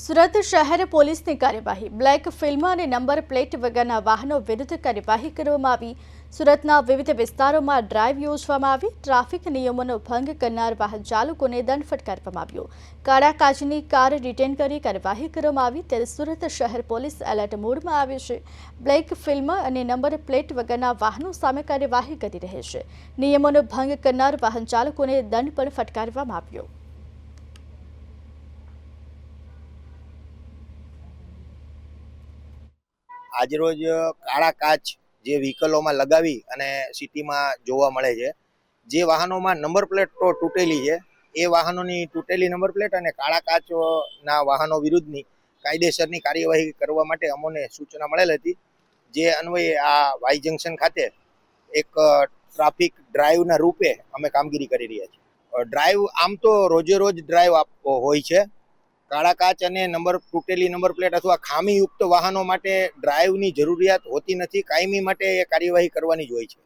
સુરત શહેર પોલીસની કાર્યવાહી. બ્લેક ફિલ્મ અને નંબર પ્લેટ વગરના વાહનો વિરુદ્ધ કાર્યવાહી કરવામાં આવી. સુરતના વિવિધ વિસ્તારોમાં ડ્રાઈવ યોજવામાં આવી. ટ્રાફિક નિયમોનો ભંગ કરનાર વાહન ચાલકોને દંડ ફટકારવામાં આવ્યો. કાળા કાચની કાર રિટેન કરી કાર્યવાહી કરવામાં આવી. ત્યારે સુરત શહેર પોલીસ એલર્ટ મોડમાં આવી છે. બ્લેક ફિલ્મ અને નંબર પ્લેટ વગરના વાહનો સામે કાર્યવાહી કરી રહી છે. નિયમોનો ભંગ કરનાર વાહન ચાલકોને દંડ પણ ફટકારવામાં આવ્યો. આજરોજ કાળા કાચ જે વ્હીકલોમાં લગાવી અને સિટીમાં જોવા મળે છે. જે વાહનોમાં નંબર પ્લેટ તો તૂટેલી છે. એ વાહનોની તૂટેલી નંબર પ્લેટ અને કાળા કાચના વાહનો વિરુદ્ધની કાયદેસરની કાર્યવાહી કરવા માટે અમોને સૂચના મળેલ હતી. જે અન્વયે આ વાઈ જંકશન ખાતે એક ટ્રાફિક ડ્રાઈવના રૂપે અમે કામગીરી કરી રહ્યા છીએ. ડ્રાઈવ આમ તો રોજે રોજ ડ્રાઈવ હોય છે. કાળા કાચ અને નંબર, તૂટેલી નંબર પ્લેટ અથવા ખામીયુક્ત વાહનો માટે ડ્રાઈવની જરૂરિયાત હોતી નથી. કાયમી માટે એ કાર્યવાહી કરવાની જ હોય છે.